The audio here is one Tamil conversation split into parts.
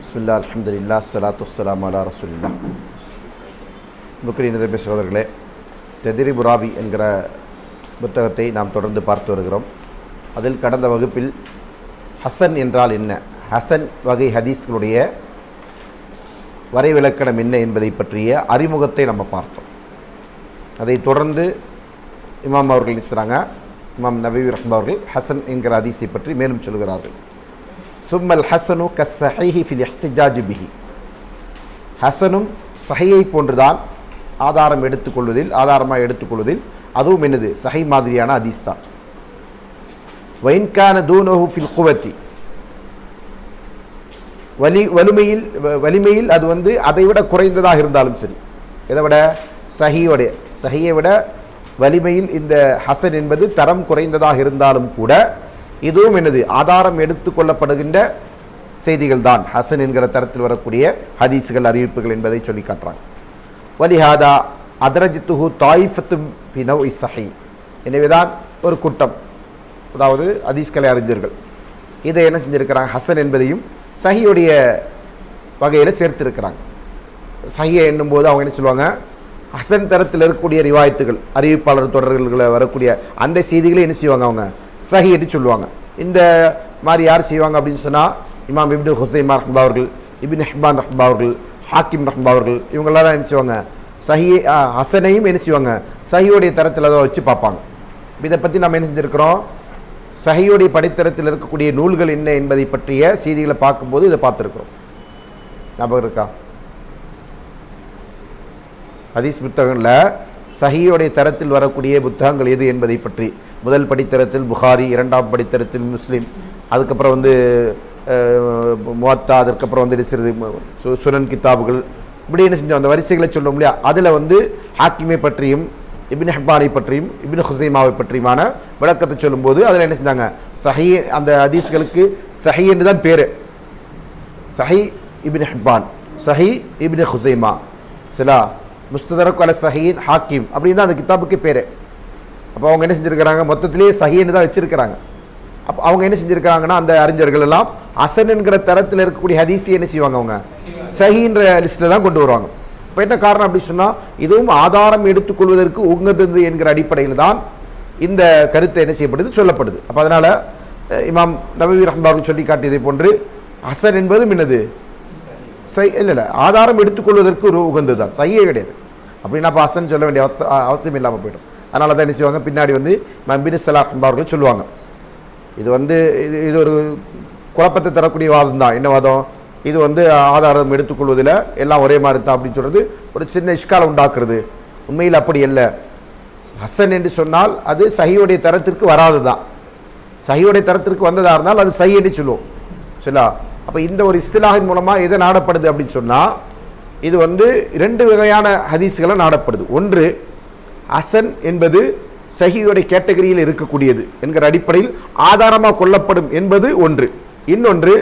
பிஸ்மில்லா அலமதுல்லா சலாத்து வஸ்ஸலாமு அலா ரசூலில்லா முக்கிய நிரபி சகோதரர்களே தெதிரி புராபி என்கிற புத்தகத்தை நாம் தொடர்ந்து பார்த்து வருகிறோம். அதில் கடந்த வகுப்பில் ஹசன் என்றால் என்ன? ஹசன் வகை ஹதீஸ்களுடைய வரைவிலக்கணம் என்ன என்பதை பற்றிய அறிமுகத்தை நம்ம பார்த்தோம். அதை தொடர்ந்து இமாம் அவர்கள் நினைச்சாங்க இமாம் நபி ரஹ்மா அவர்கள் ஹசன் என்கிற ஹதீஸை பற்றி மேலும் சொல்கிறார்கள். சும்மல் ஹசனு கஸ்ஸஹீஹி ஃபில் இஹ்திஜாஜ் பிஹி ஹசனும் சஹியை போன்றுதான் ஆதாரம் எடுத்துக்கொள்வதில் ஆதாரமாக எடுத்துக்கொள்வதில் அதுவும் என்னது சஹை மாதிரியான அதீஸ் தான் வைன்கான தூனோஹு ஃபில் குவத்தி வலி வலிமையில் வலிமையில் அது வந்து அதை விட குறைந்ததாக இருந்தாலும் சரி இதை விட சஹியோடைய சஹியை விட வலிமையில் இந்த ஹசன் என்பது தரம் குறைந்ததாக இருந்தாலும் கூட இதுவும் என்னது ஆதாரம் எடுத்துக்கொள்ளப்படுகின்ற செய்திகள் தான் ஹசன் என்கிற தரத்தில் வரக்கூடிய ஹதீஸுகள் அறிவிப்புகள் என்பதை சொல்லி காட்டுறாங்க. வலிஹாதா அதரஜித்துஹு தாயிஃபத்தும் பினவ் இசஹி எனவேதான் ஒரு கூட்டம் அதாவது ஹதீஸ்களை அறிஞர்கள் இதை என்ன செஞ்சுருக்கிறாங்க? ஹசன் என்பதையும் சஹியுடைய வகையில் சேர்த்திருக்கிறாங்க. சஹியை எண்ணும்போது அவங்க என்ன சொல்லுவாங்க? ஹசன் தரத்தில் இருக்கக்கூடிய ரிவாயத்துகள் அறிவிப்பாளர் தொடர்களில் வரக்கூடிய அந்த செய்திகளை என்ன செய்வாங்க அவங்க? சஹி என்று சொல்லுவாங்க. இந்த மாதிரி யார் செய்வாங்க அப்படின்னு சொன்னால் இமாம் இப்னு ஹுசைமா ரஹ்பா அவர்கள் இபின் ஹிபான் ரஹ்பா அவர்கள் ஹாக்கிம் ரஹ்பா அவர்கள் இவங்களாம் என்ன செய்வாங்க? சஹியை ஆ, ஹசனையும் என்ன செய்வாங்க? சஹியோடைய தரத்தில் அதை வச்சு பார்ப்பாங்க. இதை பற்றி நம்ம என்ன செஞ்சுருக்கிறோம்? சஹியோடைய படித்தரத்தில் இருக்கக்கூடிய நூல்கள் என்ன என்பதை பற்றிய செய்திகளை பார்க்கும்போது இதை பார்த்துருக்குறோம். ஞாபகம் இருக்கா? ஹதீஸ் புத்தகங்களில் சஹியோடைய தரத்தில் வரக்கூடிய புத்தகங்கள் எது என்பதை பற்றி. முதல் படித்தரத்தில் புகாரி இரண்டாம் படித்தரத்தில் முஸ்லீம் அதுக்கப்புறம் வந்து அஹ், முவத்தா அதுக்கப்புறம் வந்து சிறிது சுனன் கித்தாபுகள் இப்படி என்ன செஞ்சோம்? அந்த வரிசைகளை சொல்லும் இல்லையா? அதில் வந்து ஹாக்கிமை பற்றியும் இபின் ஹப்பானை பற்றியும் இபின் ஹுசைமாவை பற்றியுமான விளக்கத்தை சொல்லும்போது அதில் என்ன செஞ்சாங்க? சஹி அந்த ஹதீஸ்களுக்கு சஹி என்று தான் பேர். Sahih Ibn Hibban Sahih Ibn Khuzaymah சரியா? முஸ்தரக் அல சஹீன் ஹாக்கிம் அப்படின்னு தான் அந்த கிதாபுக்கு பேர். அப்போ அவங்க என்ன செஞ்சுருக்கிறாங்க? மொத்தத்திலேயே சஹீன்னு தான் வச்சுருக்கிறாங்க. அப்போ அவங்க என்ன செஞ்சுருக்காங்கன்னா அந்த அறிஞர்கள் எல்லாம் அசன்ங்கிற தரத்தில் இருக்கக்கூடிய ஹதீஸை என்ன செய்வாங்க அவங்க? சஹின்ற லிஸ்ட்டில் தான் கொண்டு வருவாங்க. இப்போ என்ன காரணம் அப்படி சொன்னால் இதுவும் ஆதாரம் எடுத்துக்கொள்வதற்கு உகந்தது என்கிற அடிப்படையில் தான் இந்த கருத்து என்ன செய்யப்படுது சொல்லப்படுது. அப்போ அதனால் இமாம் நபவி ரஹ்மாவும் சொல்லி காட்டியதை போன்று ஹசன் என்பதும் என்னது? சை இல்லை இல்லை ஆதாரம் எடுத்துக்கொள்வதற்கு ஒரு உகந்தது தான் சையே கிடையாது. அப்படின்னா அப்போ ஹசன் சொல்ல வேண்டிய அவசியம் இல்லாமல் போயிடும். அதனால தான் என்ன செய்வாங்க? பின்னாடி வந்து நம்பினு சலாஹ் அவர்கள் சொல்லுவாங்க. இது வந்து இது இது ஒரு குழப்பத்தை தரக்கூடிய வாதம் தான் என்ன வாதம்? இது வந்து ஆதாரம் எடுத்துக்கொள்வதில் எல்லாம் ஒரே மாதிரி தான் அப்படின்னு சொல்கிறது ஒரு சின்ன இஷ்காலம் உண்டாக்குறது. உண்மையில் அப்படி இல்லை ஹசன் என்று சொன்னால் அது சஹியுடைய தரத்திற்கு வராது தான் சஹியுடைய தரத்திற்கு வந்ததாக இருந்தால் அது சஹி என்று சொல்லுவோம். சரிங்களா? அப்போ இந்த ஒரு இஸ்திலாகின் மூலமாக எதை நாடப்படுது அப்படின்னு சொன்னால் இது வந்து ரெண்டு வகையான ஹதீஸ்களை நாடப்படுது. ஒன்று ஹசன் என்பது சஹியுடைய கேட்டகரியில் இருக்கக்கூடியது என்கிற அடிப்படையில் ஆதாரமாக கொள்ளப்படும் என்பது ஒன்று. இன்னொன்று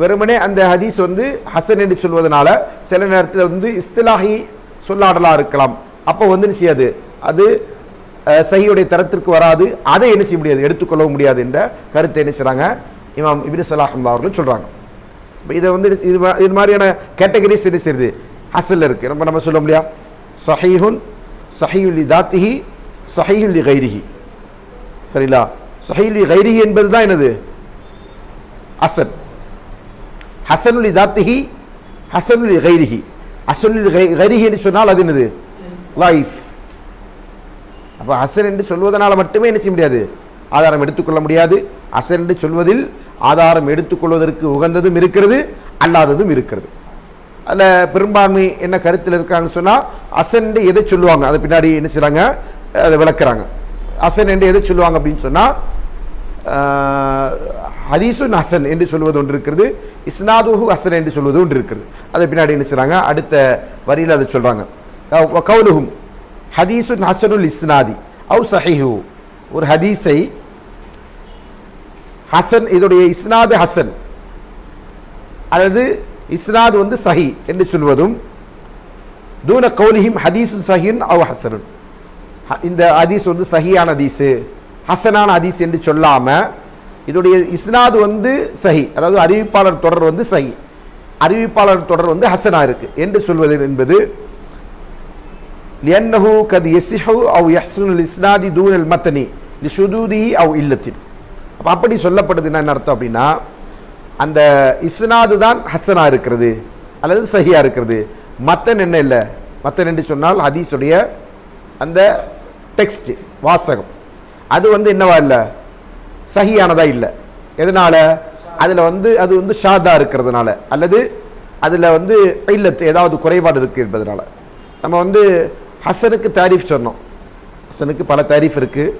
வெறுமனே அந்த ஹதீஸ் வந்து ஹசன் என்று சொல்வதனால சில நேரத்தில் வந்து இஸ்திலாஹி சொல்லாடலாக இருக்கலாம். அப்போ வந்து என்ன செய்யாது? அது சஹியுடைய தரத்திற்கு வராது. அதை என்ன செய்ய முடியாது? எடுத்துக்கொள்ளவும் முடியாது என்ற கருத்தை என்ன செய்கிறாங்க இமாம் இபின் சலாஹம் அவர்கள் சொல்கிறாங்க இதை வந்து இது இது மாதிரியான கேட்டகரிஸ் என்ன செய்யுது? ஹசல்ல இருக்குது நம்ம நம்ம சொல்ல முடியா? சஹீஹுன் சஹீயுல்லி தாத்திஹி சஹீயுல்லி கைரிஹி சரிங்களா? சஹீலி கைரிஹி என்பது தான் என்னது? ஹசன் ஹசனுலி தாத்திஹி ஹசனுலி கைரிஹி ஹசனுலி கைரிஹி என்று சொன்னால் அது என்னது? லைஃப் அப்போ ஹசன் என்று சொல்வதனால மட்டுமே என்ன செய்ய முடியாது? ஆதாரம் எடுத்துக்கொள்ள முடியாது. ஹசன் சொல்வதில் ஆதாரம் எடுத்துக்கொள்வதற்கு உகந்ததும் இருக்கிறது அல்லாததும் இருக்கிறது. அதில் பெரும்பான்மை என்ன கருத்தில் இருக்காங்கன்னு சொன்னால் அசன்டு எதை சொல்லுவாங்க? அதை பின்னாடி என்ன செய்கிறாங்க அதை விளக்குறாங்க. அசன் என்று எதை சொல்லுவாங்க அப்படின்னு சொன்னால் ஹதீசுன் அசன் என்று சொல்வது ஒன்று இருக்கிறது இஸ்னாதுஹு அசன் என்று சொல்வது ஒன்று இருக்கிறது. அதை பின்னாடி என்ன செய்கிறாங்க அடுத்த வரியில் அதை சொல்கிறாங்க கவுலுகும் ஹதீசுன் ஹசனுல் இஸ்னாதி அவு சஹிஹு. ஒரு ஹதீஸை ஹசன் இதோடைய இஸ்னாது ஹசன். அல்லது இஸ்னாத் வந்து சஹி என்று சொல்வதும் தூன கௌலிஹிம் ஹதீசுன் சஹின் அவ் ஹசன் இந்த ஹதீஸ் வந்து சஹியான ஹதீஸு ஹசனான ஹதீஸ் என்று சொல்லாமல் இதோடைய இஸ்னாது வந்து சஹி அதாவது அறிவிப்பாளர் தொடர் வந்து சஹி. அறிவிப்பாளர் தொடர் வந்து ஹசனாக இருக்குது என்று சொல்வது என்பது லியன்னஹு கத் யஸ்ஹு அவ் யஹ்சுனுல் இஸ்னாதி தூனல் மத்தனி லிஷுதூதிஹி அவ் இல்லத்தின். அப்போ அப்படி சொல்லப்படுதுன்னா என்ன அர்த்தம் அப்படின்னா அந்த இஸ்னாது தான் ஹசனாக இருக்கிறது அல்லது சஹியாக இருக்கிறது. மத்தன் என்ன இல்லை? மத்தன் என்று சொன்னால் ஹதீஸுடைய அந்த டெக்ஸ்ட் வாசகம். அது வந்து என்னவா இல்லை? சஹியானதாக இல்லை. எதனால்? அதில் வந்து அது வந்து ஷாதாக இருக்கிறதுனால அல்லது அதில் வந்து இல்லத்து ஏதாவது குறைபாடு இருக்குது என்பதனால. நம்ம வந்து ஹசனுக்கு தாரீஃப் சொன்னோம். ஹசனுக்கு பல தாரீஃப் இருக்குது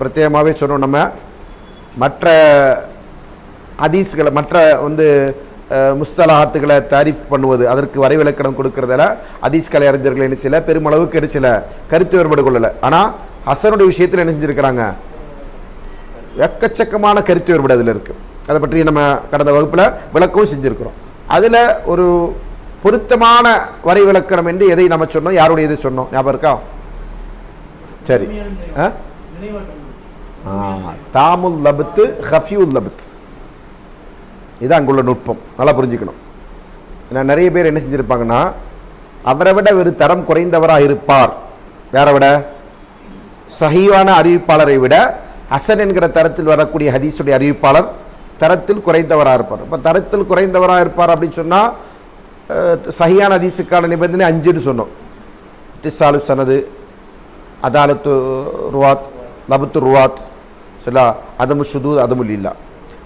பிரத்யேகமாகவே சொன்னோம். நம்ம மற்ற ஹதீஸ்களை மற்ற வந்து அஹ், முஸ்தலாத்துகளை தாரீஃப் பண்ணுவது அதற்கு வரைவிலக்கணம் கொடுக்கறதால ஹதீஸ் கலை அறிஞர்கள் என்ன செய்யல பெருமளவுக்கு என்ன செய்யல கருத்து வேறுபாடு கொள்ளலை. ஆனால் ஹசனுடைய விஷயத்தில் என்ன செஞ்சுருக்கிறாங்க? எக்கச்சக்கமான கருத்து வேறுபாடு அதில் இருக்குது அதை பற்றி நம்ம கடந்த வகுப்பில் விளக்கவும் செஞ்சுருக்கிறோம். அதில் ஒரு பொருத்தமான வரை விளக்கணம் என்று எதை நம்ம சொன்னோம்? யாருடைய இது சொன்னோம்? ஞாபகம் இருக்கா? சரி. ஆ, தாமுல் லபத்து ஹஃபியுல் லபத் இது அங்குள்ள நுட்பம். நல்லா புரிஞ்சுக்கணும். ஏன்னா நிறைய பேர் என்ன செஞ்சுருப்பாங்கன்னா அவரை விட ஒரு தரம் குறைந்தவராக இருப்பார். யாரை விட? சஹீவான அறிவிப்பாளரை விட ஹசன் என்கிற தரத்தில் வரக்கூடிய ஹதீஸுடைய அறிவிப்பாளர் தரத்தில் குறைந்தவராக இருப்பார். இப்போ தரத்தில் குறைந்தவராக இருப்பார் அப்படின்னு சொன்னால் சஹியான ஹதீஸுக்கான நிபந்தனை அஞ்சுன்னு சொன்னோம். திசாலு சனது அதாலத்து ருவாத் லபத்து ருவாத். சொல்லா அதமு ஷுது அதமுல் இல்லா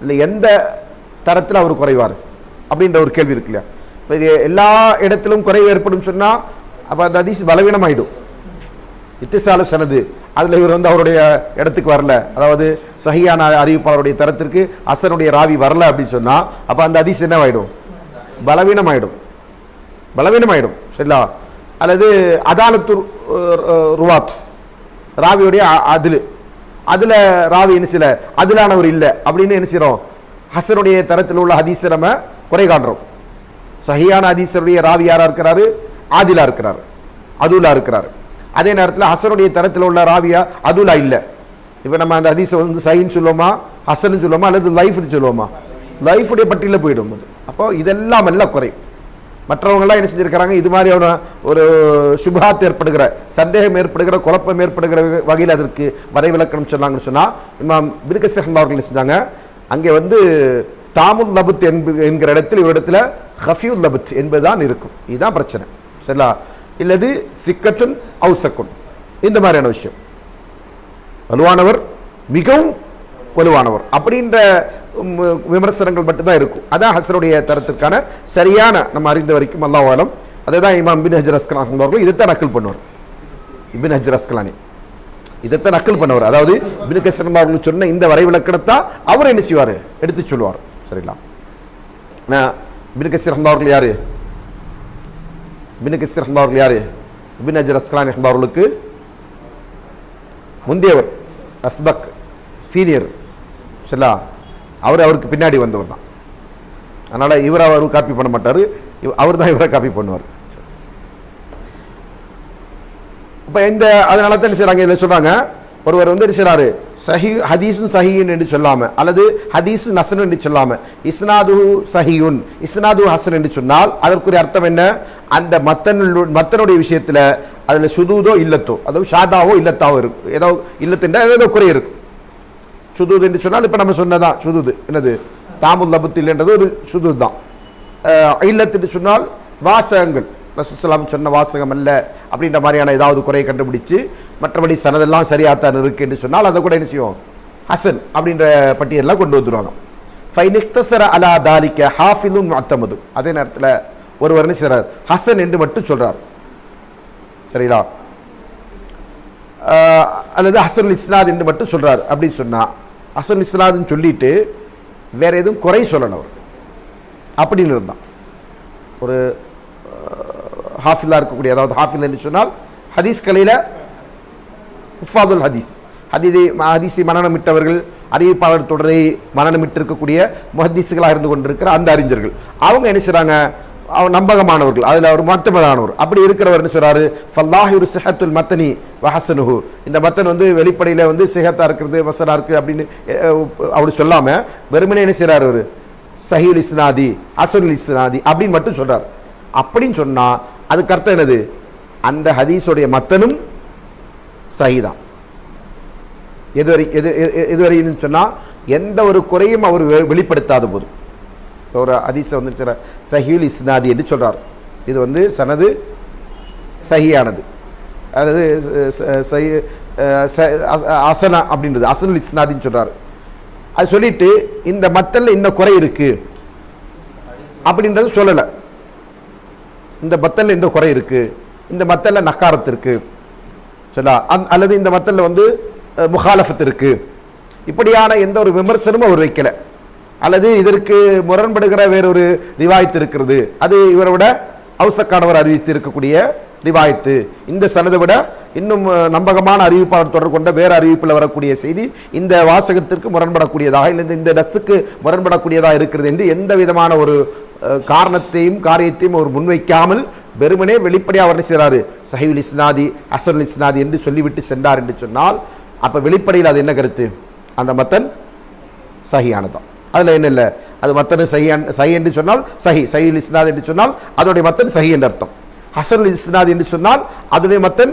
இதில் எந்த தரத்தில் அவர் குறைவார்? அப்படின்ற ஒரு கேள்வி இருக்கு இல்லையா? இப்போ இது எல்லா இடத்திலும் குறைவு ஏற்படும் சொன்னால் அப்போ அந்த ஹதீஸ் பலவீனமாயிடும். இத்திசாலு சனது. அதில் இவர் வந்து அவருடைய இடத்துக்கு வரல. அதாவது சஹியான அறிவிப்பாளருடைய தரத்திற்கு அசனுடைய ராவி வரல அப்படின்னு சொன்னால் அப்போ அந்த ஹதீஸ் என்னவாயிடும்? பலவீனமாயிடும். பலவீனமாயிடும். சரிங்களா அல்லது அதாலத்து ருவாத். ராவியுடைய அதில். அதில் ராவி என்ன செய்யல? அதிலானவர் இல்லை அப்படின்னு என்ன செய்கிறோம்? ஹசனுடைய தரத்தில் உள்ள ஹதீஸை நம்ம குறை காண்றோம். சஹியான ஹதீஸருடைய ராவி யாராக இருக்கிறாரு? ஆதிலா இருக்கிறாரு. அதுலா இருக்கிறாரு. அதே நேரத்தில் ஹசனுடைய தரத்தில் உள்ள ராவியா? அதுலா இல்லை. இப்போ நம்ம அந்த ஹதீஸை வந்து சஹின்னு சொல்லுவோமா? ஹசன்னு சொல்லுவோமா? அல்லது லைஃப்னு சொல்லுவோமா? லைஃபுடைய பட்டியலில் போயிடும் அது. அப்போ இதெல்லாம் எல்லாம் குறை. மற்றவங்களாம் என்ன செஞ்சுருக்கிறாங்க? இது மாதிரியான ஒரு சுபாத் ஏற்படுகிற சந்தேகம் ஏற்படுகிற குழப்பம் ஏற்படுகிற வகையில் அதற்கு வரைவிலக்கணம் சொன்னாங்கன்னு சொன்னால் இமாம் பிரிகசஹம் அவர்கள் செஞ்சாங்க? அங்கே வந்து தாமுல் லபுத் என்பு என்கிற இடத்தில் இவரிடத்தில் ஹஃபியுல் லபுத் என்பதுதான் இருக்கும். இதுதான் பிரச்சனை. சரிங்களா? இல்லது சிக்கத்துன் அவுசக்குன். இந்த மாதிரியான விஷயம். வலுவானவர் மிகவும் வலுவானவர். அப்படின்ற விமர்சனங்கள் மட்டும்தான் இருக்கும். அதான் ஹசனுடைய தரத்திற்கான சரியான நம்ம அறிந்த வரைக்கும் அல்லாஹாலம் அதை தான் இமாம் பின் ஹஜர் அஸ்கலான் அவர்கள் இதைத்தான் நக்கல் பண்ணுவார். Ibn Hajar Asqalani. இதைத்தான் நக்கல் பண்ணவர். அதாவது இபின் கசன் அவர்கள் சொன்ன இந்த வரைவிலக்கணத்தான் அவர் என்ன செய்வார்? எடுத்து சொல்லுவார். சரிங்களா? நான் இபின் கசீர் அவர்கள் யாரு? இபின் கசீர் அவர்கள் யாரு? இபின் ஹஜர் அஸ்கலானி அவர்களுக்கு முந்தையவர் அஸ்பக் சீனியர். சரிங்களா அவர் அவருக்கு பின்னாடி வந்தவர் தான். அதனால் இவர் அவர் காப்பி பண்ண மாட்டார். அவர் தான் இவரை காப்பி பண்ணுவார். இப்போ இந்த அதனால தான் என்ன செய்கிறாங்க இதில் சொல்கிறாங்க ஒருவர் வந்து என்ன செய்கிறாரு சஹி ஹதீஸும் சஹியுன் என்று சொல்லாமல் அல்லது ஹதீஸு நசன் என்று சொல்லாமல் இஸ்னாது சஹியுன் இஸ்னாது ஹசன் என்று சொன்னால் அதற்குரிய அர்த்தம் என்ன? அந்த மத்தனு மத்தனுடைய விஷயத்தில் அதில் சுதூதோ இல்லத்தோ அதாவது ஷாதாவோ இல்லத்தாவோ இருக்கும் ஏதோ இல்லத்தின் ஏதோ குறை இருக்கும் சுதூது என்று சொன்னால் இப்போ நம்ம சொன்னதான் சுதுது. என்னது? தாமுல் லபுத்தில் என்றது ஒரு சுதுது தான். அஹ் என்று சொன்னால் வாசகங்கள். ரசூசலாம் சொன்ன வாசகம் அல்ல அப்படின்ற மாதிரியான ஏதாவது குறையை கண்டுபிடிச்சு மற்றபடி சனதெல்லாம் சரியாக தான் என்று சொன்னால் அதை கூட என்ன செய்வோம் ஹசன் அப்படின்ற பட்டியலெல்லாம் கொண்டு வந்துருவாங்க. ஃபைனிக்தசர அலா தாலிக்க ஹாஃபிலும் அத்தமது அதே நேரத்தில் ஒருவர் என்ன செய்கிறார் ஹசன் என்று மட்டும் சொல்கிறார் சரிங்களா? அல்லது ஹசனுல் இஸ்னாத் என்று மட்டும் சொல்கிறார் அப்படின்னு சொன்னால் அசமிஸ்லாதுன்னு இஸ்னாத்னு சொல்லிட்டு வேறு எதுவும் குறை சொல்லணும் அவர் அப்படின்னு இருந்தான். ஒரு ஹாஃபிலாக இருக்கக்கூடிய அதாவது ஹாஃபில் என்று சொன்னால் ஹதீஸ் கலையில் உஃபாதுல் ஹதீஸ். ஹதீதை ஹதீஸை மரணமிட்டவர்கள் அறிவிப்பாளர் தொடரை மனநமிட்டிருக்கக்கூடிய முஹதீஸுகளாக இருந்து கொண்டிருக்கிற அந்த அறிஞர்கள். அவங்க என்ன செய்கிறாங்க நம்பகமானவர்கள் அதில் அவர் மத்தமதானவர் அப்படி இருக்கிறவர் என்ன சொல்றாரு? ஃபல்லாஹிரு சிஹத்துல் மத்தனி வஹசனுஹு. இந்த மத்தன் வந்து வெளிப்படையில் வந்து சிஹத்தாக இருக்கிறது வசனாக இருக்குது அப்படின்னு அப்படி சொல்லாமல் வெறுமனே என்ன செய்கிறார் அவர்? சஹீல் இஸ்னாதி அசனுல் இஸ்னாதி அப்படின்னு மட்டும் சொல்கிறார் அப்படின்னு சொன்னால் அதுக்கு அர்த்தம் என்னது? அந்த ஹதீஸுடைய மத்தனும் சஹிதான் எதுவரை எது எதுவரைன்னு சொன்னால் எந்த ஒரு குறையும் அவர் வெ- வெளிப்படுத்தாத போது. ஒரு அதிச வந்து சில சஹியுல் இஸ்னாதி என்று சொல்கிறார் இது வந்து சனது சஹியானது அதாவது ச- அசனா அப்படின்றது. அசனுல் இஸ்னாதின்னு சொல்கிறார் அது சொல்லிட்டு இந்த மத்தலில் இந்த குறை இருக்கு அப்படின்றது சொல்லலை. இந்த மத்தலில் இந்த குறை இருக்குது இந்த மத்தலில் நக்காரத்து இருக்குது சொல்லா. அந்- அல்லது இந்த மத்தலில் வந்து முகாலஃபத்து முகாலஃபத் இப்படியான எந்த ஒரு விமர்சனமும் அவர் வைக்கல. அல்லது இதற்கு முரண்படுகிற வேறொரு ரிவாயத்து இருக்கிறது. அது இவரை விட அவுசக்கானவர் அறிவித்து இருக்கக்கூடிய ரிவாயத்து. இந்த சனதை விட இன்னும் நம்பகமான அறிவிப்பாளர் தொடர்பு கொண்ட வேறு அறிவிப்பில் வரக்கூடிய செய்தி இந்த வாசகத்திற்கு முரண்படக்கூடியதாக இல்லை. இந்த- டஸ்ஸுக்கு முரண்படக்கூடியதாக இருக்கிறது என்று எந்த விதமான ஒரு காரணத்தையும் காரியத்தையும் அவர் முன்வைக்காமல் வெறுமனே வெளிப்படையாக அவர் செய்கிறாரு சஹிவுல் இஸ்னாதி அசருல் இஸ்னாதி என்று சொல்லிவிட்டு சென்றார் என்று சொன்னால் அப்போ வெளிப்படையில் அது என்ன கருத்து? அந்த மத்தன் சஹியானதான் அதில் என்ன இல்லை? அது மத்தனு சஹி சஹி என்று சொன்னால் சஹி சஹீல் இஸ்னாத் என்று சொன்னால் அதோடைய மத்தன் சஹி என்று அர்த்தம். ஹசன் இஸ்னாத் என்று சொன்னால் அதோடைய மத்தன்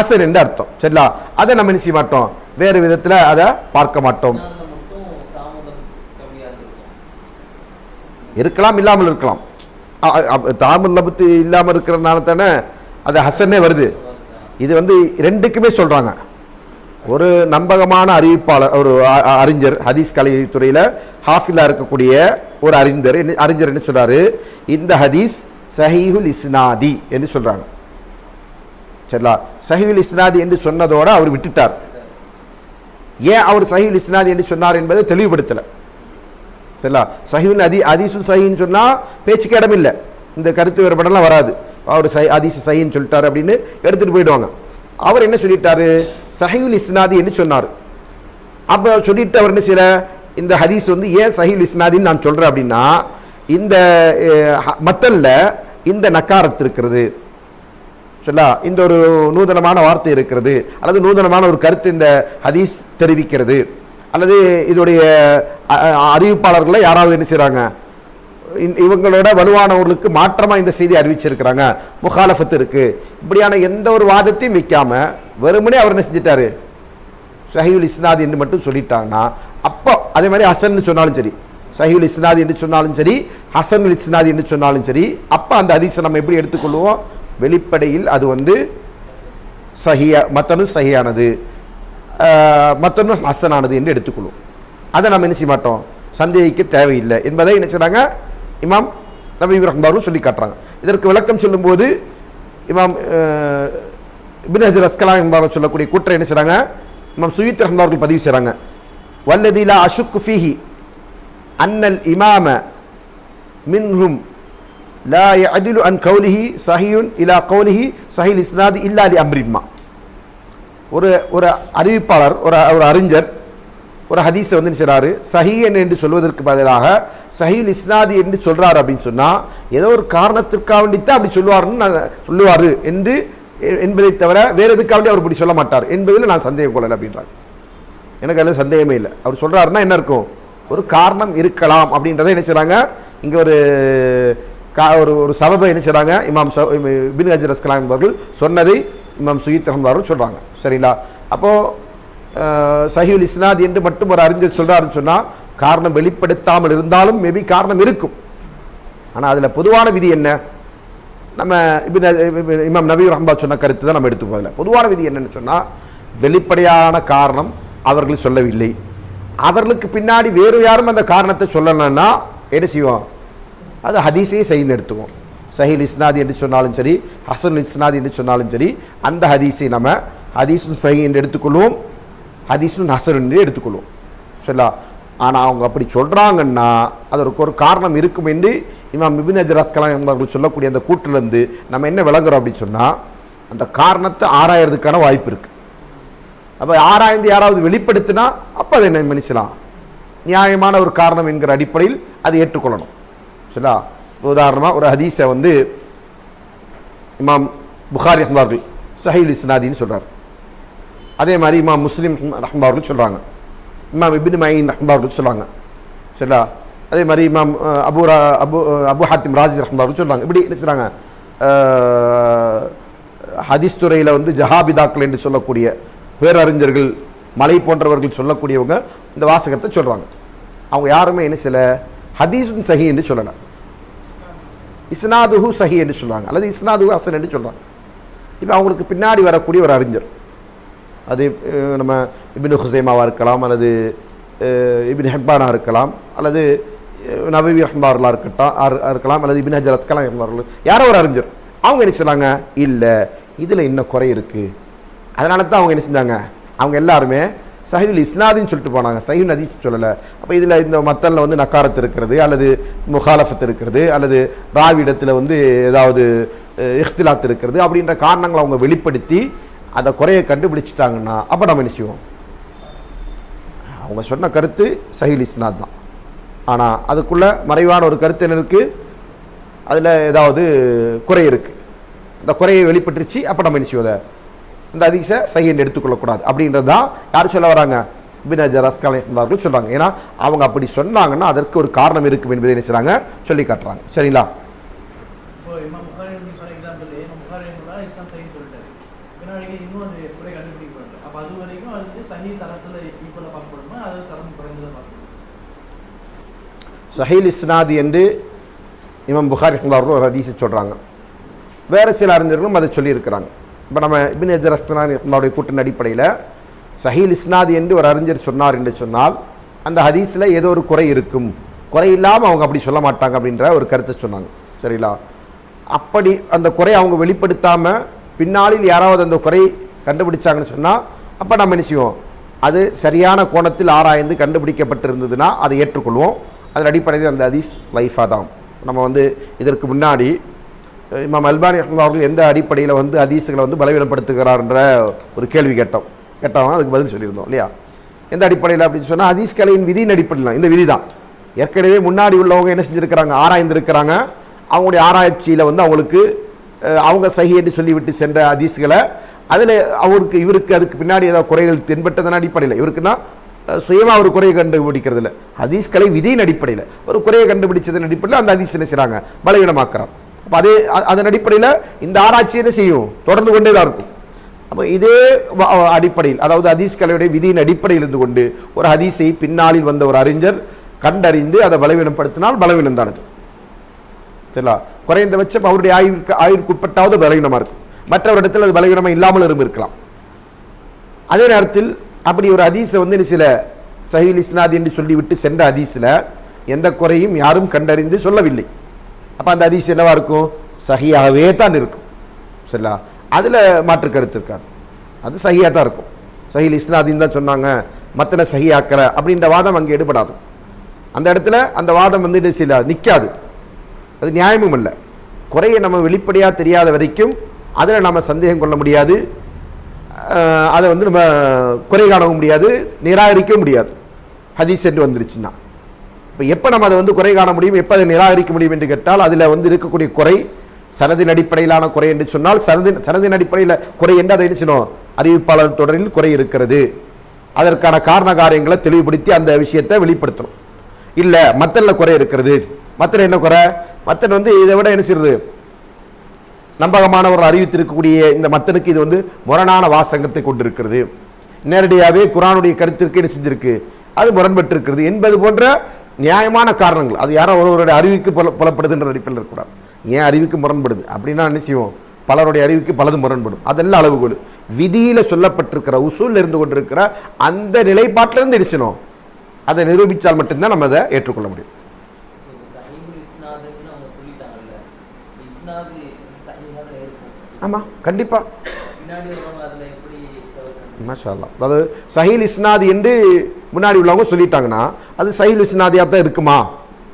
அசன் என்று அர்த்தம். சரிங்களா அதை நம்ம என்ன செய்ய மாட்டோம்? வேறு விதத்தில் அதை பார்க்க மாட்டோம். இருக்கலாம் இல்லாமல் இருக்கலாம். தாமல் லபத்து இல்லாமல் இருக்கிறதுனால தானே அது ஹசனே வருது. இது வந்து ரெண்டுக்குமே சொல்கிறாங்க ஒரு நம்பகமான அறிவிப்பாளர் ஒரு அ- அறிஞர் ஹதீஸ் கலைத்துறையில் ஹாஃபிலா இருக்கக்கூடிய ஒரு அறிஞர் என்ன- அறிஞர் என்ன சொல்றாரு? இந்த ஹதீஸ் சஹீஹுல் இஸ்னாதி என்று சொல்றாங்க. சரிங்களா சஹீல் இஸ்னாதி என்று சொன்னதோட அவர் விட்டுட்டார். ஏன் அவர் சஹீல் இஸ்னாதி என்று சொன்னார் என்பதை தெளிவுபடுத்தலை. சரிங்களா சஹீல் அதி அதிசு சஹின்னு சொன்னால் பேச்சுக்கு இடம் இல்லை இந்த கருத்து வேறுபாடெல்லாம் வராது. அவர் சஹி அதிசு சஹின்னு சொல்லிட்டாரு அப்படின்னு எடுத்துகிட்டு போயிடுவாங்க. அவர் என்ன சொல்லிட்டாரு? சஹீல் இஸ்னாதி என்று சொன்னார். அப்போ சொல்லிட்டு அவர் என்ன செய்யற இந்த ஹதீஸ் வந்து ஏன் சஹீல் இஸ்னாதின்னு நான் சொல்கிறேன் அப்படின்னா இந்த அஹ், மத்தல்ல இந்த நக்காரத்து இருக்கிறது. சரிங்களா இந்த ஒரு நூதனமான வார்த்தை இருக்கிறது. அல்லது நூதனமான ஒரு கருத்து இந்த ஹதீஸ் தெரிவிக்கிறது. அல்லது இதோடைய அறிவிப்பாளர்களை யாராவது என்ன செய்கிறாங்க இவங்களோட வலுவானவர்களுக்கு மாற்றமாக இந்த செய்தி அறிவிச்சிருக்கிறாங்க. முகாலஃபத்து இருக்கு. இப்படியான எந்த ஒரு வாதத்தையும் வைக்காம வெறுமனே அவர் என்ன செஞ்சிட்டாரு? சஹீல் இஸ்னாதி என்று மட்டும் சொல்லிட்டாங்கன்னா அப்போ அதே மாதிரி ஹசன் சொன்னாலும் சரி சஹீல் இஸ்னாதி என்று சொன்னாலும் சரி ஹசன் இஸ்னாதி என்று சொன்னாலும் சரி அப்போ அந்த ஹதீஸை நம்ம எப்படி எடுத்துக்கொள்வோம்? வெளிப்படையில் அது வந்து சஹியா மத்தனும் சஹியானது மத்தனும் ஹசனானது என்று எடுத்துக்கொள்வோம். அதை நம்ம என்ன செய்ய மாட்டோம்? சந்தேகிக்க தேவையில்லை என்பதை என்ன செய்கிறாங்க இமாம் நபி ரஹ்மாரும் சொல்லி காட்டுறாங்க. இதற்கு விளக்கம் சொல்லும்போது இமாம் இபின் ஹஜர் அஸ்கலாம் என்பவர்கள் சொல்லக்கூடிய கூற்றை என்ன செய்கிறாங்க இமாம் சுயித் ரஹ்மார்கள் பதிவு செய்கிறாங்க வல்லதிலா அஷுக் ஃபிஹி அன்னல் இமாம மின்ஹும் லா அதிலு அன் கௌலிஹி சஹியுன் இலா கௌலிஹி சஹில் இஸ்னாதி இல்லா அலி அம்ரிம்மா ஒரு ஒரு அறிவிப்பாளர் ஒரு ஒரு அறிஞர் ஒரு ஹதீஸை வந்து என்ன செய்றாரு? சஹீன் என்று சொல்வதற்கு பதிலாக சஹீல் இஸ்னாதி என்று சொல்கிறார் அப்படின்னு சொன்னால் ஏதோ ஒரு காரணத்திற்காக வேண்டித்தான் அப்படி சொல்லுவாருன்னு சொல்லுவார் என்று என்பதை தவிர வேறு எதுக்காக அவர் இப்படி சொல்ல மாட்டார். என்பதில் நான் சந்தேகம் கொள்ளலை அப்படின்றாங்க எனக்கு அதில் சந்தேகமே இல்லை. அவர் சொல்கிறாருன்னா என்ன இருக்கும்? ஒரு காரணம் இருக்கலாம் அப்படின்றத என்ன செய்கிறாங்க இங்கே ஒரு கா ஒரு ஒரு சபபை என்ன செய்கிறாங்க இமாம் பின் ஹஜர் அஸ்கலாம் அவர்கள் சொன்னதை இமாம் சுயீத் ரஹ்மாரும் சொல்கிறாங்க சரிங்களா? அப்போது சஹீல் இஸ்னாத் என்று மட்டும் ஒரு அறிஞர் சொல்கிறாருன்னு சொன்னால் காரணம் வெளிப்படுத்தாமல் இருந்தாலும் மேபி காரணம் இருக்கும். ஆனால் அதில் பொதுவான விதி என்ன? நம்ம இப்போ இமாம் நபீர் ரஹ்மாத் சொன்ன கருத்து தான் நம்ம எடுத்துப்போம் அதில் பொதுவான விதி என்னென்னு சொன்னால் வெளிப்படையான காரணம் அவர்கள் சொல்லவில்லை. அவர்களுக்கு பின்னாடி வேறு யாரும் அந்த காரணத்தை சொல்லணும்னா என்ன செய்வோம்? அது ஹதீஸே செய்து எடுத்துவோம். சஹில் இஸ்னாதி என்று சொன்னாலும் சரி ஹசன் இஸ்னாதி என்று சொன்னாலும் சரி அந்த ஹதீஸை நம்ம ஹதீஸும் சஹி என்று எடுத்துக்கொள்வோம் ஹதீஸும் ஹசன் என்று எடுத்துக்கொள்வோம். சரிங்களா? ஆனால் அவங்க அப்படி சொல்கிறாங்கன்னா அதற்கு ஒரு காரணம் இருக்கும் என்று இமாம் மிபின் அஜராஸ் கலாம் அவர்கள் சொல்லக்கூடிய அந்த கூட்டிலேருந்து நம்ம என்ன விளங்குறோம் அப்படின்னு சொன்னால் அந்த காரணத்தை ஆராயறதுக்கான வாய்ப்பு இருக்குது அப்போ ஆராய்ந்து யாராவது வெளிப்படுத்தினா அப்போ அதை என்ன மன்னிச்சலாம் நியாயமான ஒரு காரணம் என்கிற அடிப்படையில் அதை ஏற்றுக்கொள்ளணும். சரிங்களா? உதாரணமாக ஒரு ஹதீஸை வந்து இமாம் புகாரி அஹ்மார்கள் சஹீல் இஸ்னாதின்னு சொல்கிறார் அதே மாதிரி இமாம் முஸ்லீம் ரஹ்மார்கள் சொல்கிறாங்க இமாம் இபின் மைன் ரஹ்மார்கள் சொல்லுவாங்க. சரிங்களா? அதே மாதிரி இமாம் அஹ், அபு அபு அபு ஹாத்திம் ராஜி ரஹ்மாவும் சொல்கிறாங்க இப்படி என்ன செய்கிறாங்க ஹதீஸ் துறையில் வந்து ஜஹாபிதாக்கள் என்று சொல்லக்கூடிய பேரறிஞர்கள் மலை போன்றவர்கள் சொல்லக்கூடியவங்க இந்த வாசகத்தை சொல்கிறாங்க அவங்க யாருமே என்ன சில ஹதீஸும் சஹி என்று சொல்லலை. இஸ்னாதுஹு சஹி என்று சொல்கிறாங்க அல்லது இஸ்னாதுஹு ஹசன் என்று சொல்கிறாங்க இப்போ அவங்களுக்கு பின்னாடி வரக்கூடிய ஒரு அறிஞர். அது நம்ம இபின் ஹுசைமாவாக இருக்கலாம் அல்லது இபின் ஹெப்பானா இருக்கலாம் அல்லது அஹ், நபவி இருக்கட்டும் ஆர்- இருக்கலாம் அல்லது இபின் ஹஜர் அஸ்கலாம் ரஹ்மார்கள் யாரோ ஒரு அறிஞர். அவங்க என்ன செய்றாங்க? இல்லை இதில் இன்னும் குறை இருக்குது அதனால தான் அவங்க என்ன செஞ்சாங்க? அவங்க எல்லாருமே சஹீல் இஸ்னாதின்னு சொல்லிட்டு போனாங்க. சஹீல் நதி சொல்லலை. அப்போ இதில் இந்த மத்தனில் வந்து நக்காரத்து இருக்கிறது அல்லது முகாலஃபத்து இருக்கிறது அல்லது ராவிடத்தில் வந்து ஏதாவது அஹ், இருக்கிறது அப்படின்ற காரணங்களை அவங்க வெளிப்படுத்தி அந்த குறையை கண்டுபிடிச்சிட்டாங்கன்னா அப்போ நம்ம என்ன செய்வோம்? அவங்க சொன்ன கருத்து சஹீல் இஸ்னாத் தான். ஆனால் அதுக்குள்ள மறைவான ஒரு கருத்து என்ன இருக்குது அதில் ஏதாவது குறை இருக்குது அந்த குறையை வெளிப்பட்டுருச்சு அப்போ நம்ம என்ன செய்வோம் இந்த அதிச சஹீன் எடுத்துக்கொள்ளக்கூடாது. அப்படின்றது தான் யார் சொல்ல வராங்க? பின் அஸ்கலார்கள் சொல்கிறாங்க ஏன்னா அவங்க அப்படி சொன்னாங்கன்னா அதற்கு ஒரு காரணம் இருக்கும் என்பதை என்ன சொல்லி காட்டுறாங்க. சரிங்களா இப்போ இமாம் புகாரி நீங்க சொன்ன எக்ஸாம்பிள் இமாம் புகாரி முன்னாடி இஸ்லாம் சஹி சொல்லிட்டாரு பின்னாடி இன்னும் அது குறை கண்டுபிடிக்கப்படல அப்போ அது வரைக்கும் அது வந்து சஹி தரத்தில் ஈக்குவலாக பார்க்கப்படுமா அது தரம் குறைஞ்சதாக பார்க்கணும் சஹீல் இஸ்னாத் என்று இமாம் புகாரி அவர்கள் ஒரு ஹதீஸை சொல்கிறாங்க வேறு சில அறிஞர்களும் அதை சொல்லியிருக்கிறாங்க. இப்போ நம்ம இபின் அஜரஸ்தனாவுடைய கூட்டின் அடிப்படையில் சஹீல் இஸ்னாத் என்று ஒரு அறிஞர் சொன்னார் என்று சொன்னால் அந்த ஹதீஸில் ஏதோ ஒரு குறை இருக்கும். குறை இல்லாமல் அவங்க அப்படி சொல்ல மாட்டாங்க அப்படின்ற ஒரு கருத்தை சொன்னாங்க. சரிங்களா? அப்படி அந்த குறை அவங்க வெளிப்படுத்தாமல் பின்னாளில் யாராவது அந்த குறை கண்டுபிடிச்சாங்கன்னு சொன்னால் அப்போ நம்ம என்ன செய்வோம்? அது சரியான கோணத்தில் ஆராய்ந்து கண்டுபிடிக்கப்பட்டிருந்ததுன்னா அதை ஏற்றுக்கொள்வோம். அதன் அடிப்படையில் அந்த ஹதீஸ் லைஃபாக தான் நம்ம வந்து இதற்கு முன்னாடி இமாம் அல்பானி அவர்கள் எந்த அடிப்படையில் வந்து ஹதீஸுகளை வந்து பலவீனப்படுத்துகிறார்ன்ற ஒரு கேள்வி கேட்டோம். கேட்டாலும் அதுக்கு பதில் சொல்லியிருந்தோம் இல்லையா? எந்த அடிப்படையில் அப்படின்னு சொன்னால் ஹதீஸ் கலையின் விதியின் அடிப்படையில் இந்த விதி தான் ஏற்கனவே முன்னாடி உள்ளவங்க என்ன செஞ்சுருக்கிறாங்க? ஆராய்ந்திருக்கிறாங்க. அவங்களுடைய ஆராய்ச்சியில் வந்து அவங்களுக்கு அவங்க சகி என்று சொல்லிவிட்டு சென்ற ஹதீஸ்களை அதில் அவருக்கு இவருக்கு அதுக்கு பின்னாடி ஏதாவது குறைகள் தென்பட்டதன் அடிப்படையில். இவருக்குன்னா சுயமாக சுயமா ஒரு குறையை கண்டுபிடிக்கிறதுல ஹதீஸ்களை விதியின் அடிப்படையில். ஒரு குறையை கண்டுபிடிச்சதன் அடிப்படையில் அந்த ஹதீஸ் என்ன செய்கிறாங்க பலவீனமாக்குறான். அப்போ அதே அ- அதன் அடிப்படையில் இந்த ஆராய்ச்சி என்ன செய்யும்? தொடர்ந்து கொண்டே தான் இருக்கும். அப்போ இதே அடிப்படையில் அதாவது ஹதீஸ் கலையுடைய விதியின் அடிப்படையில் இருந்து கொண்டு ஒரு ஹதீஸை பின்னாளில் வந்த ஒரு அறிஞர் கண்டறிந்து அதை பலவீனப்படுத்தினால் பலவீனம் தான் அது சரிங்களா? குறைந்தபட்சம் அவருடைய ஆய்விற்கு ஆய்விற்கு உட்பட்டாவது பலவீனமாக இருக்கும். மற்றவரிடத்தில் அது பலவீனமாக இல்லாமல் இருந்திருக்கலாம். அதே நேரத்தில் அப்படி ஒரு அதீஸை வந்து சில சஹீல் இஸ்னாத் என்று சொல்லிவிட்டு சென்ற அதீஸில் எந்த குறையும் யாரும் கண்டறிந்து சொல்லவில்லை. அப்போ அந்த ஹதீஸ் என்னவா இருக்கும்? சஹியாகவே தான் இருக்கும். சரிங்களா அதில் மாற்று கருத்து இருக்காது. அது சஹியாக தான் இருக்கும். சஹீல் இஸ்னாதின்னு தான் சொன்னாங்க மத்தனை சஹியாக்கல அப்படின்ற வாதம் அங்கே எடுபடாது. அந்த இடத்துல அந்த வாதம் வந்து சில நிற்காது அது நியாயமும் இல்லை குறையை நம்ம வெளிப்படையாக தெரியாத வரைக்கும் அதில் நம்ம சந்தேகம் கொள்ள முடியாது. அதை வந்து நம்ம குறை காணவும் முடியாது நிராகரிக்கவும் முடியாது. ஹதீஸ் என்று வந்துருச்சுன்னா. இப்போ எப்போ நம்ம அதை வந்து குறை காண முடியும் எப்போ அதை நிராகரிக்க முடியும் என்று கேட்டால் அதில் வந்து இருக்கக்கூடிய குறை சனதின் அடிப்படையிலான குறை என்று சொன்னால் சனதின் சனதின் அடிப்படையில் குறை என்று அதை என்ன செய்யணும் அறிவிப்பாளர் தொடரில் குறை இருக்கிறது. அதற்கான காரண காரியங்களை தெளிவுபடுத்தி அந்த விஷயத்தை வெளிப்படுத்தணும். இல்லை மத்தனில் குறை இருக்கிறது. மத்தன் என்ன குறை? மத்தன் வந்து இதை விட என்ன செய்யுது நம்பகமானவர் அறிவித்திருக்கக்கூடிய இந்த மத்தனுக்கு இது வந்து முரணான வாசகத்தை கொண்டிருக்கிறது. நேரடியாகவே குரானுடைய கருத்திற்கு என்ன செஞ்சிருக்கு? அது முரண்பட்டிருக்கிறது. என்பது போன்ற நியாயமான காரணங்கள். அது யாரோ ஒருவருடைய அறிவுக்கு புல புலப்படுதுன்ற அடிப்படையில் இருக்கக்கூடாது ஏன் அறிவுக்கு முரண்படுது? அப்படின்னா என்ன செய்வோம் பலருடைய அறிவுக்கு பலது முரண்படும். அதெல்லாம் அளவுகோல். விதியில் சொல்லப்பட்டிருக்கிற உசூலில் இருந்து கொண்டிருக்கிற அந்த நிலைப்பாட்டிலிருந்து இடிச்சணும் அதை நிரூபித்தால் மட்டும்தான் நம்ம அதை ஏற்றுக்கொள்ள முடியும் So, இந்த சஹீஹுல் இஸ்னாதுன்னு அவங்க சொல்லிட்டாங்கல்ல இந்த இஸ்னாது சஹீஹாக இருக்கும் ஆமாம் கண்டிப்பாக பின்னாடி வரவங்க அதுல எப்படி தவிர்க்கணும்? மாஷா அல்லாஹ். அதாவது சஹீல் இஸ்னாதி என்று முன்னாடி உள்ளவங்க சொல்லிட்டாங்கன்னா அது சஹீல் இஸ்னாதியாக தான் இருக்குமா?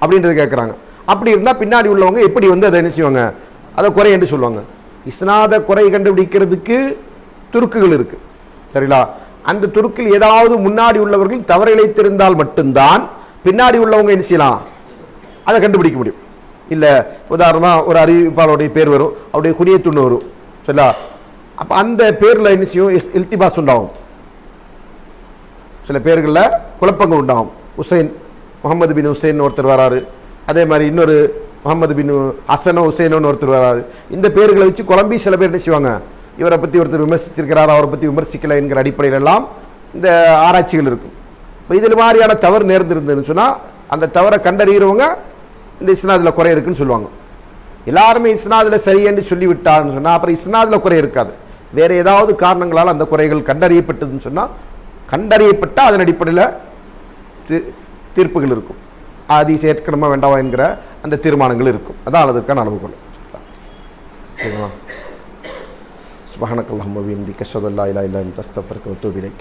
அப்படின்றத கேட்குறாங்க அப்படி இருந்தால் பின்னாடி உள்ளவங்க எப்படி வந்து அதை என்ன செய்வாங்க? அதை குறை என்று சொல்லுவாங்க. இஸ்னாத குறை கண்டுபிடிக்கிறதுக்கு துருக்குகள் இருக்கு. சரிங்களா? அந்த துருக்கில் ஏதாவது முன்னாடி உள்ளவர்கள் தவறு இழைத்திருந்தால் மட்டும்தான் பின்னாடி உள்ளவங்க என்ன செய்யலாம்? அதை கண்டுபிடிக்க முடியும். இல்லை உதாரணமாக ஒரு அறிவிப்பாளருடைய பேர் வரும். அவருடைய குனியத்துண்ணு வரும். சரிங்களா? அப்போ அந்த பேரில் என்ன செய்யும்? இல்திபாஸ் உண்டாகும். சில பேர்களில் குழப்பங்கள் உண்டாகும். உசைன் முகமது பின் உசைன் ஒருத்தர் வராரு. அதே மாதிரி இன்னொரு முகமது பின் ஹசனோ ஹுசைனோன்னு ஒருத்தர் வராரு. இந்த பேர்களை வச்சு குழம்பி சில பேர் என்ன செய்வாங்க? இவரை பற்றி ஒருத்தர் விமர்சிச்சிருக்கிறார்? அவரை பற்றி விமர்சிக்கலை என்கிற அடிப்படையில் எல்லாம் இந்த ஆராய்ச்சிகள் இருக்கும். இப்போ இதில் மாதிரியான தவறு நேர்ந்திருந்ததுன்னு சொன்னால் அந்த தவறை கண்டறிகிறவங்க இந்த இஸ்லாத்தில் குறை இருக்குன்னு சொல்லுவாங்க. எல்லாருமே இஸ்னாதில் சரியென்று சொல்லிவிட்டான்னு சொன்னால் அப்புறம் இஸ்னாதில் குறை இருக்காது. வேறு ஏதாவது காரணங்களால் அந்த குறைகள் கண்டறியப்பட்டதுன்னு சொன்னால் கண்டறியப்பட்டால் அதன் அடிப்படையில் தீர்ப்புகள் இருக்கும். ஆதி சேர்க்கணுமா வேண்டாமா என்கிற அந்த தீர்மானங்கள் இருக்கும். அதான் அதற்கான அளவுகோல் ஓகேவா சுபஹானக்கல்லாஹும்ம வபிஹம்திக அஷ்ஹது அல்லா இலாஹா இல்லா அன்த அஸ்தக்ஃபிருக வ அத்தூபு இலைக்.